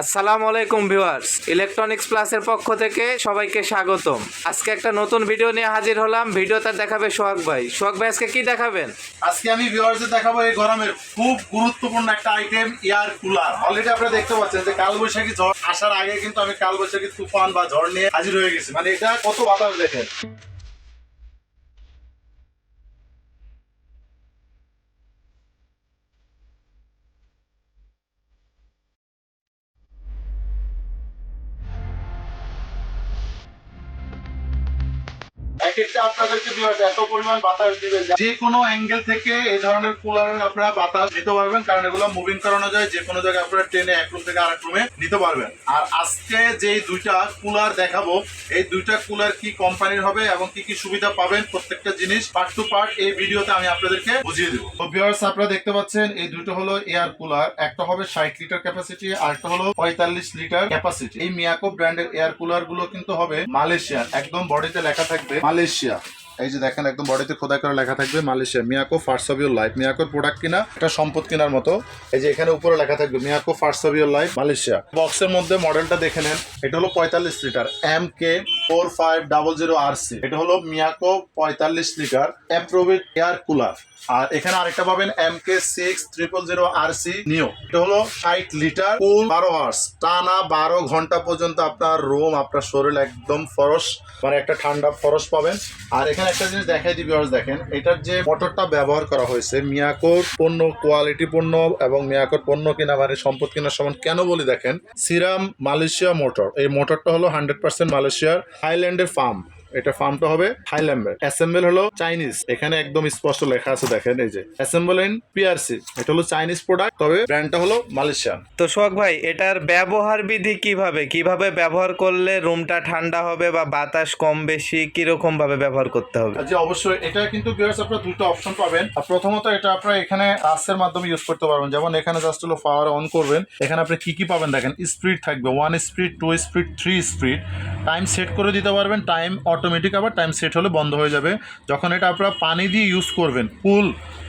আসসালামু আলাইকুম viewers electronics প্লাসের পক্ষ থেকে সবাইকে স্বাগতম। আজকে একটা নতুন ভিডিও নিয়ে হাজির হলাম। ভিডিওতে দেখাবে সোহাগ ভাই। সোহাগ ভাই, আজকে কি দেখাবেন? আজকে আমি ভিউয়ার্সদের দেখাবো এই গরমের খুব গুরুত্বপূর্ণ একটা আইটেম এয়ার কুলার অলরেডি আপনারা দেখতে পাচ্ছেন যে কালবৈশাখী ঝড় আসার আগে কিন্তু আমি কালবৈশাখী তুফান বা ঝড় নিয়ে হাজির হয়ে গেছি। মানে এটা কত বাতাস দেখেন। যে- কোনো অ্যাঙ্গেল থেকে এই ধরনের আপনারা বাতাস নিতে পারবেন, কারণ এগুলো মুভিং করানো যায়, যে কোনো জায়গায় আপনারা ট্রেনে এক রুম থেকে আরেক রুমে নিতে পারবেন। আর আজকে যে দুইটা কুলার দেখাবো, এই দুইটা কুলার কি কোম্পানির হবে এবং কি কি সুবিধা পাবেন, প্রত্যেকটা জিনিস পার্ট টু পার্ট এই ভিডিওতে আমি আপনাদেরকে বুঝিয়ে দেবো। তো আপনারা দেখতে পাচ্ছেন, এই দুটো হলো এয়ার কুলার একটা হবে ষাট লিটার ক্যাপাসিটি আর একটা হলো পঁয়তাল্লিশ লিটার ক্যাপাসিটি এই মিয়াকো ব্র্যান্ডের এয়ার কুলারগুলো কিন্তু হবে মালয়েশিয়ার, একদম বডিতে লেখা থাকবে মালয়েশিয়া। এই যে দেখেন, একদম বডিতে খোদাই করে লেখা থাকবে Malaysia. Miyako first of your life মিয়াকোর product কিনা? একটা সম্পদ কেনার মতো। এই যে এখানে উপরে লেখা থাকবে, Miyako first of your life Malaysia. বক্সের মধ্যে মডেলটা দেখে নেন। এটা হলো পঁয়তাল্লিশ litre M K four five double zero R C এটা হলো মিয়াকো পঁয়তাল্লিশ লিটার অ্যাপ্রোভিট এয়ার কুলার। আর এখানে আরেকটা পাবেন M K six triple zero R C neo. এটা হলো ষাট লিটার কুল বারো আওয়ার্স টানা বারো ঘণ্টা পর্যন্ত আপনার রুম আপনার শরীর একদম ফরস মানে একটা ঠান্ডা ফরস পাবেন। আর এখানে একটা জিনিস দেখাই দিবি দেখেন, এটার যে মোটরটা ব্যবহার করা হয়েছে, মিয়াকোর পণ্য কোয়ালিটি পণ্য এবং মিয়াকোর পণ্য কিনা মানে সম্পদ কেনার সমান কেন বলি দেখেন, সিরাম মালয়েশিয়া মোটর। এই মোটরটা হলো হান্ড্রেড পার্সেন্ট মালয়েশিয়ার হাইল্যান্ডের ফার্ম। এটা ফার্মটা হবে থাইল্যান্ডের অ্যাসেম্বল হলো চাইনিজ। এখানে একদম স্পষ্ট লেখা আছে দেখেন এই যে। Assemble in PRC. এটা হলো চাইনিজ প্রোডাক্ট তবে ব্র্যান্ডটা হলো মালয়েশিয়ান। তো সোহাগ ভাই এটার ব্যবহার বিধি কীভাবে? কীভাবে ব্যবহার করলে রুমটা ঠান্ডা হবে বা বাতাস কম বেশি কীরকম ভাবে ব্যবহার করতে হবে? জি অবশ্যই। এটা কিন্তু বিয়ার্স আপনারা দুটো অপশন পাবেন। আর প্রথমত এটা আপনারা এখানে টাচের মাধ্যমে ইউজ করতে পারবেন। যেমন এখানে জাস্ট হলো পাওয়ার অন করবেন। এখানে আপনি কি কি পাবেন দেখেন। স্পিড থাকবে। One speed two speed three speed time set করে দিতে পারবেন। টাইম অটোমেটিক আবার টাইম সেট হলে বন্ধ হয়ে যাবে। যখন এটা আপনারা পানি দিয়ে ইউজ করবেন কুল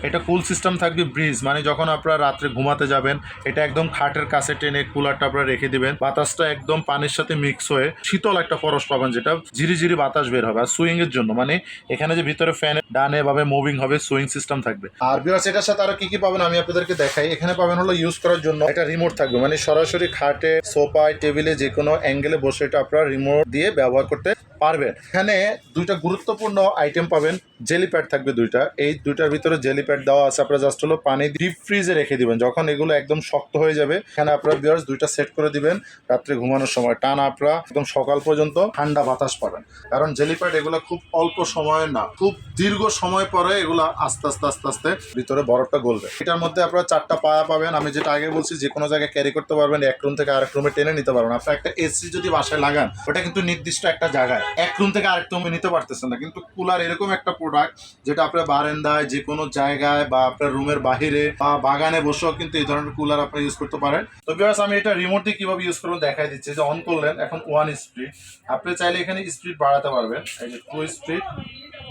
এটা কুল সিস্টেম থাকবে ব্রিজ মানে যখন আপনারা রাত্রে ঘুমাতে যাবেন, এটা একদম খাটের কাছে টেনে কুলারটা আপনারা রেখে দিবেন। বাতাসটা একদম পানির সাথে মিক্স হয়ে শীতল একটা পরশ পাবেন, যেটা ঝিরি ঝিরি বাতাস বের হবে। আর সুইং এর জন্য মানে এখানে যে ভিতরে ফ্যান ডানে ভাবে মুভিং হবে সুইং সিস্টেম থাকবে। আর বিয়ার্স এটার সাথে আরও কি কি পাবেন আমি আপনাদেরকে দেখাই। এখানে পাবেন হলো ইউজ করার জন্য একটা রিমোট থাকবে মানে সরাসরি খাটে, সোফায়, টেবিলে যে কোনো অ্যাঙ্গেলে বসে এটা আপনারা রিমোট দিয়ে ব্যবহার করতে পারবেন। এখানে দুইটা গুরুত্বপূর্ণ আইটেম পাবেন। জেলি প্যাড থাকবে দুইটা। এই দুইটার ভিতরে জেলি প্যাড দেওয়া আছে। আপনারা জাস্ট হলো পানি ডিপ ফ্রিজে রেখে দিবেন। যখন এগুলো একদম শক্ত হয়ে যাবে, এখানে আপনারা বিয়ার্স দুইটা সেট করে দিবেন রাত্রে ঘুমানোর সময়। টান আপনারা একদম সকাল পর্যন্ত ঠান্ডা বাতাস পাবেন। কারণ জেলি প্যাড এগুলো খুব অল্প সময়ের না, খুব দীর্ঘ সময় পরে এগুলো আস্তে আস্তে আস্তে আস্তে ভিতরে বরফটা গলবে। এটার মধ্যে আপনারা চারটা পায়া পাবেন। আমি যেটা আগে বলছি যে কোনো জায়গায় ক্যারি করতে পারবেন, এক রুম থেকে আরেক রুমে টেনে নিতে পারবেন আপনার একটা এসি যদি বাসায় লাগান, ওটা কিন্তু নির্দিষ্ট একটা জায়গায়। এক রুম থেকে আরেক রুমে নিতে পারতেছেন না। কিন্তু কুলার এরকম একটা প্রোডাক্ট যেটা আপনার বারান্দায় যে কোনো জায়গায় বা আপনার রুমের বাহিরে বা বাগানে বসেও কিন্তু এই ধরনের কুলার আপনি ইউজ করতে পারেন। তো বিকজ আমি এটা রিমোট দিয়ে কীভাবে ইউজ করবেন দেখাই দিচ্ছি। যে অন করলেন, এখন ওয়ান স্পিড আপনি চাইলে এখানে স্পিড বাড়াতে পারবেন। এই যে টু স্পিড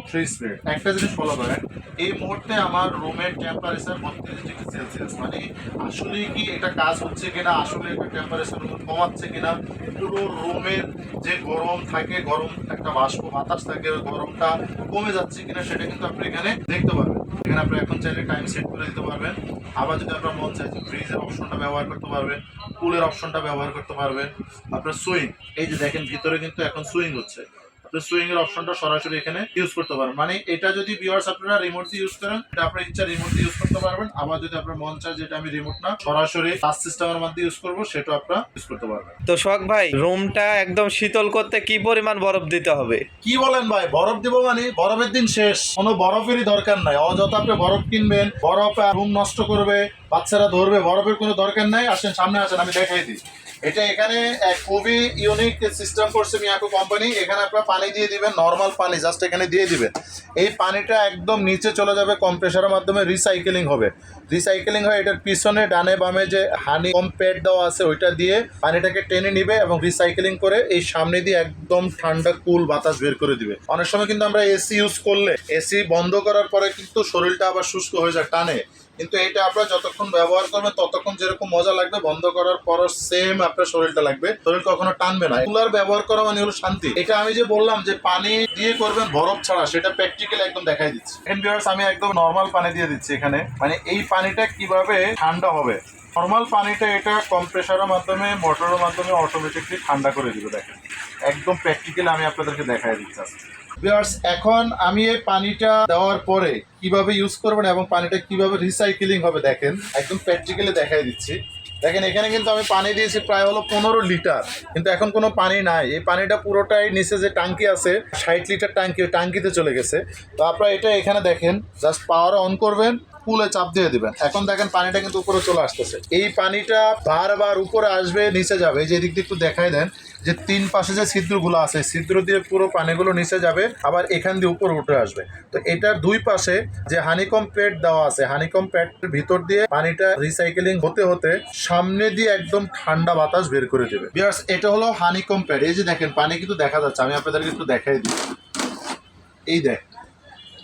থ্রি স্পিড একটা জিনিস ফলো করেন, এই মুহূর্তে আমার রুমের টেম্পারেচার বত্রিশ ডিগ্রি সেলসিয়াস মানে আসলে কি এটা কাজ হচ্ছে কিনা? আসলে এটা টেম্পারেচার কমাচ্ছে কিনা? পুরো রুমের যে গরম থাকে, গরম একটা বাষ্প, বাতাস থাকে, ওই গরমটা কমে যাচ্ছে কিনা সেটা কিন্তু আপনি এখানে দেখতে পারবেন। এখানে আপনি এখন চাইলে টাইম সেট করে দিতে পারবেন। আবার যদি আপনার মন চাই ফ্রিজের অপশনটা ব্যবহার করতে পারবেন কুলের অপশনটা ব্যবহার করতে পারবেন, আপনার সুইং এই যে দেখেন, ভিতরে কিন্তু এখন সুইং হচ্ছে। আপনি সুইং এর অপশনটা সরাসরি এখানে ইউজ করতে পারেন। মানে এটা যদি ভিউয়ার্স আপনারা রিমোট দিয়ে ইউজ করেন এটা আপনার ইচ্ছা রিমোট দিয়ে ইউজ করতে পারবেন। আবার যদি আপনার মন চায় যেটা আমি রিমোট না সরাসরি টাচ সিস্টেমের মধ্যে ইউজ করব সেটা আপনারা ইউজ করতে পারবেন। তো সোহাগ ভাই রুমটা একদম শীতল করতে কি পরিমাণ বরফ দিতে হবে? কি বলেন ভাই বরফ দিব মানে বরফের দিন শেষ। কোনো বরফেরই দরকার নাই। অযথা আপনি বরফ কিনবেন বরফ রুম নষ্ট করবে বাচ্চারা ধরবে বরফের কোনো দরকার নাই। আসেন সামনে আসেন আমি দেখাই দিই। এটা এখানে খুবই ইউনিক সিস্টেম করছে মিয়াকো কোম্পানি এখানে আপনারা পানি দিয়ে দিবেন নর্মাল পানি জাস্ট এখানে দিয়ে দিবেন। এই পানিটা একদম নিচে চলে যাবে কম্প্রেসারের মাধ্যমে রিসাইকেলিং হবে। রিসাইকেলিং হয়, এটার পিছনে, ডানে, বামে যে হানি কম প্যাড দেওয়া আছে, ওইটা দিয়ে পানিটাকে টেনে নিবে এবং রিসাইকেলিং করে এই সামনে দিয়ে একদম ঠান্ডা কুল বাতাস বের করে দিবে। অনেক সময় কিন্তু আমরা এসি ইউজ করলে এসি বন্ধ করার পরে কিন্তু শরীরটা আবার শুষ্ক হয়ে যায়, টানে। কিন্তু এটা আপনারা যতক্ষণ ব্যবহার করবেন ততক্ষণ যেরকম মজা লাগবে, বন্ধ করার পর সেম আপনার শরীরটা লাগবে। শরীর কখনো টানবে না। কুলার ব্যবহার করা মানে হলো শান্তি। এটা আমি যে বললাম যে পানি দিয়ে করবেন, বরফ ছাড়া, সেটা প্র্যাকটিক্যাল একদম দেখাই দিচ্ছি। আমি একদম নর্মাল পানি দিয়ে দিচ্ছি এখানে। মানে এই পানিটা কীভাবে ঠান্ডা হবে? নর্মাল পানিটা এটা কম্প্রেসারের মাধ্যমে মোটরের মাধ্যমে অটোমেটিকলি ঠান্ডা করে দিবে, দেখেন। একদম প্র্যাকটিক্যাল আমি আপনাদেরকে দেখাই দিচ্ছি Viewers, এখন আমি এই পানিটা দেওয়ার পরে কীভাবে ইউজ করবেন এবং পানিটা কীভাবে রিসাইকেলিং হবে দেখেন একদম প্র্যাকটিক্যালি দেখাই দিচ্ছি। দেখেন এখানে কিন্তু আমি পানি দিয়েছি প্রায় হলো পনেরো লিটার কিন্তু এখন কোনো পানি নাই। এই পানিটা পুরোটাই নিচে যে টাঙ্কি আছে ষাট লিটার টাঙ্কি টাঙ্কিতে চলে গেছে। তো আপনারা এটা এখানে দেখেন জাস্ট পাওয়ার অন করবেন। পুলে চাপ দিয়ে দিবেন। এখন দেখেন পানিটা কিন্তু উপরে চলে আসতেছে। এই পানিটা বারবার উপরে আসবে, নিচে যাবে। এই যে দিক দিয়ে একটু দেখাই দেন, যে তিন পাশে যে ছিদ্রগুলো আছে ছিদ্র দিয়ে পুরো পানিগুলো নিচে যাবে, আবার এখান দিয়ে উপরে উঠে আসবে। তো এটার দুই পাশে যে হানিকম প্যাড দেওয়া আছে, হানিকম প্যাডের ভিতর দিয়ে পানিটা রিসাইকেলিং হতে হতে সামনে দিয়ে একদম ঠান্ডা বাতাস বের করে দেবে। বিয়ার্স, এটা হলো হানিকম প্যাড এই যে দেখেন, পানি কিন্তু দেখা যাচ্ছে। আমি আপনাদেরকে একটু দেখাই দিই। এই দেখ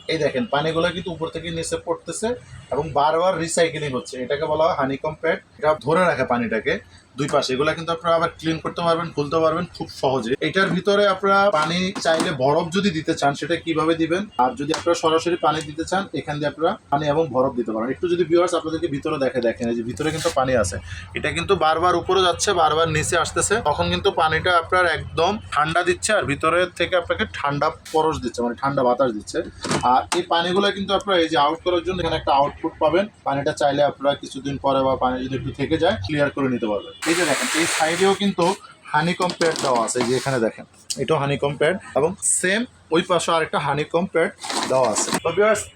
এই দেখেন পানিগুলো কিন্তু উপর থেকে নিচে পড়তেছে। এবং বারবার রিসাইকেলিং হচ্ছে। এটাকে বলা হয় হানিকম প্যাড এটা ধরে রাখে পানিটাকে দুই পাশে। এগুলো কিন্তু আপনারা আবার ক্লিন করতে পারবেন, খুলতে পারবেন খুব সহজে। এটার ভিতরে আপনারা পানি চাইলে বরফ যদি দিতে চান, সেটা কীভাবে দিবেন? আর যদি আপনারা সরাসরি পানি দিতে চান, এখান দিয়ে আপনারা পানি এবং বরফ দিতে পারেন একটু যদি ভিউয়ার্স আপনাদেরকে ভিতরে দেখে, দেখেন, এই যে ভিতরে কিন্তু পানি আছে। এটা কিন্তু বারবার উপরে যাচ্ছে, বারবার নিচে আসতেছে। তখন কিন্তু পানিটা আপনার একদম ঠান্ডা দিচ্ছে আর ভিতরে থেকে আপনাকে ঠান্ডা পরশ দিচ্ছে মানে ঠান্ডা বাতাস দিচ্ছে। আর এই পানিগুলো কিন্তু আপনারা এই যে আউট করার জন্য এখানে একটা আউটপুট পাবেন। পানিটা চাইলে আপনারা কিছুদিন পরে বা পানি যদি একটু থেকে যায় ক্লিয়ার করে নিতে পারবেন। এই যে দেখেন, এই সাইডেও কিন্তু হানিকম প্যাড দেওয়া আছে যে এখানে দেখেন, এটাও হানিকম প্যাড এবং সেম ওই পাশে আরেকটা হানিকম প্যাড দেওয়া আছে।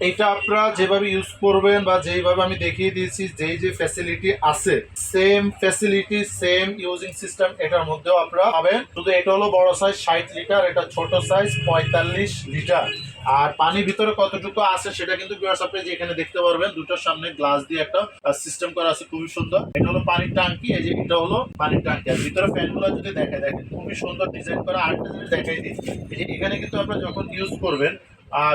এটা আপনারা যেভাবে ইউজ করবেন বা যেইভাবে আমি দেখিয়ে দিয়েছি, যেই যে ফ্যাসিলিটি আছে same facility same using system এটার মধ্যেও আপনারা পাবেন। শুধু এটা হলো বড় সাইজ ষাট লিটার এটা ছোট সাইজ পঁয়তাল্লিশ লিটার আর পানি ভিতরে কতটুকু আছে সেটা কিন্তু আপনি যে এখানে দেখতে পারবেন, দুটোর সামনে গ্লাস দিয়ে একটা সিস্টেম করা আছে, খুবই সুন্দর। এটা হলো পানির ট্যাঙ্কি, এই যে এটা হলো পানির ট্যাঙ্কি। আর ভিতরে ফ্যানগুলো যদি দেখে, দেখেন, খুবই সুন্দর ডিজাইন করা আরেকটা জিনিস দেখাই দিই। এই যে এখানে কিন্তু আপনারা যখন ইউজ করবেন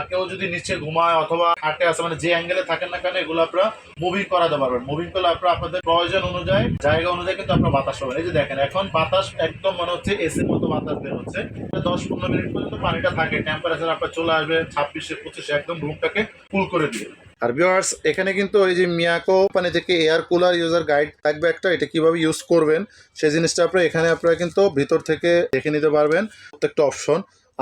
কেউ যদি নিচে ঘুমায় অথবা হাটে আছে মানে যে অ্যাঙ্গেলে থাকেন না কেন, এগুলো আপনারা মুভিং করাতে পারবেন। মুভিং করলে আপনারা আপনাদের প্রয়োজন অনুযায়ী, জায়গা অনুযায়ী কিন্তু আপনারা বাতাস পাবেন। এই যে দেখেন, এখন বাতাস একদম মনে হচ্ছে এসির মতো বাতাস বের হচ্ছে। দশ পনেরো মিনিট পর্যন্ত পানিটা থাকে। টেম্পারেচার আপনার চলে আসবে ছাব্বিশে, পঁচিশে, একদম রুমটাকে কুল করে দিয়ে। আর ভিউয়ার্স এখানে কিন্তু ওই যে মিয়াকো মানে থেকে এয়ার কুলার ইউজার গাইড থাকবে একটা। এটা কীভাবে ইউজ করবেন সেই জিনিসটা আপনারা এখানে আপনারা কিন্তু ভিতর থেকে দেখে নিতে পারবেন। প্রত্যেকটা অপশন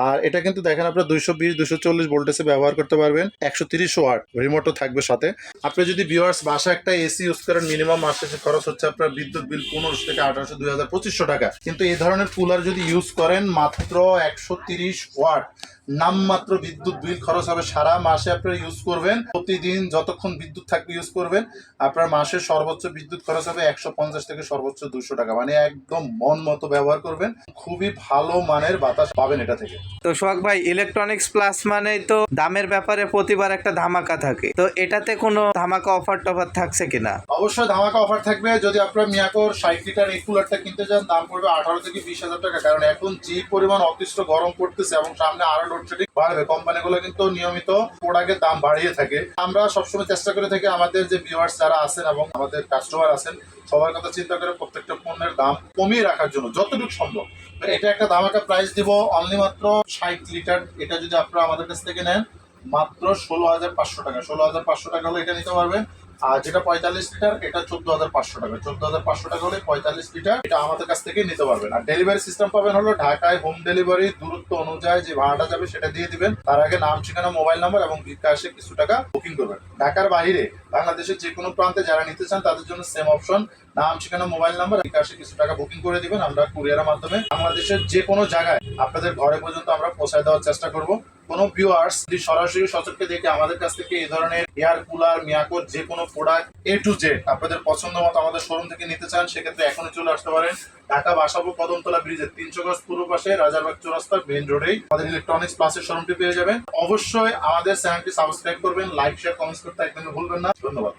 আর এটা কিন্তু দেখেন আপনারা দুইশো বিশ দুশো চল্লিশ ভোল্টেজে ব্যবহার করতে পারবেন। একশো তিরিশ ওয়াট রিমোটও থাকবে সাথে। আপনি যদি ভিওয়ার্স বাসা একটা এসি ইউজ করেন মিনিমাম মাসে খরচ হচ্ছে আপনার বিদ্যুৎ বিল পনেরোশো থেকে আঠারোশো, দুই হাজার পঁচিশশো টাকা। কিন্তু এই ধরনের কুলার যদি ইউজ করেন, মাত্র একশো তিরিশ ওয়াট নামমাত্র বিদ্যুৎ বিল খরচ হবে সারা মাসে আপনারা ইউজ করবেন। প্রতিদিন যতক্ষণ বিদ্যুৎ থাকবে ইউজ করবেন আপনার মাসে সর্বোচ্চ বিদ্যুৎ খরচ হবে একশো পঞ্চাশ থেকে সর্বোচ্চ দুশো টাকা। মানে একদম মন মতো ব্যবহার করবেন। খুবই ভালো মানের বাতাস পাবেন এটা থেকে। তো সোহাগ ভাই ইলেকট্রনিক্স প্লাস মানেই তো দামের ব্যাপারে প্রতিবার একটা ধামাকা থাকে। তো এটাতে কোনো ধামাকা অফার টফার থাকছে কিনা? অবশ্যই ধামাকা অফার থাকবে। যদি আপনার মিয়াকোর ষাট লিটার এই কুলারটা কিনতে চান দাম পড়বে আঠারো থেকে বিশ হাজার টাকা। কারণ এখন যে পরিমাণ অতিষ্ঠ গরম পড়তেছে এবং সামনে আরও বাড়বে, কোম্পানিগুলো কিন্তু নিয়মিত প্রোডাক্টের দাম বাড়িয়ে থাকে। আমরা সবসময় চেষ্টা করে থাকি আমাদের যে ভিউয়ার্স যারা আছেন এবং আমাদের কাস্টমার আছেন, সবার কথা চিন্তা করে প্রত্যেকটা পণ্যের দাম কমিয়ে রাখার জন্য, যতটুকু সম্ভব। এটা একটা ধামাকা প্রাইস দিব অনলি মাত্র ষাট লিটার এটা যদি আপনারা আমাদের কাছ থেকে নেন, মাত্র ষোলো হাজার পাঁচশো টাকা। ষোলো হাজার পাঁচশো টাকা হলে এটা নিতে পারবেন। আর যেটা পঁয়তাল্লিশ লিটার, এটা চোদ্দ হাজার পাঁচশো টাকা। চোদ্দ হাজার পাঁচশো টাকা হলে পঁয়তাল্লিশ লিটার এটা আমাদের কাছ থেকে নিতে পারবেন। আর ডেলিভারি সিস্টেম পাবেন হলো ঢাকায় হোম ডেলিভারি দূরত্ব অনুযায়ী যে ভাড়াটা যাবে সেটা দিয়ে দিবেন। তার আগে নাম, ঠিকানা মোবাইল নাম্বার এবং বিকাশে কিছু টাকা বুকিং করবেন। ঢাকার বাইরে, বাংলাদেশের যে কোনো প্রান্তে যারা নিতে চান, তাদের জন্য সেম অপশন নাম, ঠিকানা মোবাইল নাম্বার বিকাশে কিছু টাকা বুকিং করে দিবেন। আমরা কুরিয়ারের মাধ্যমে বাংলাদেশের যে কোনো জায়গায় আপনাদের ঘরে পর্যন্ত আমরা পৌঁছায় দেওয়ার চেষ্টা করব। কোনো ভিউয়ার্স যদি সরাসরি সচক্ষে দেখে আমাদের কাছ থেকে এই ধরনের এয়ার কুলার মিয়াকোর যে কোনো প্রোডাক্ট এ টু জেড আপনাদের পছন্দ মতো আমাদের শোরুম থেকে নিতে চান, সেক্ষেত্রে এখনই চলে আসতে পারেন ঢাকা বাসাবো কদমতলা ব্রিজের তিনশো গজ পূর্ব পাশে রাজারবাগ চৌরাস্তা মেইন রোডেই আমাদের ইলেকট্রনিক্স প্লাসের শোরুমটি পেয়ে যাবেন। অবশ্যই আমাদের চ্যানেলটি সাবস্ক্রাইব করবেন লাইক শেয়ার কমেন্টস করতে একদমই ভুলবেন না। ধন্যবাদ।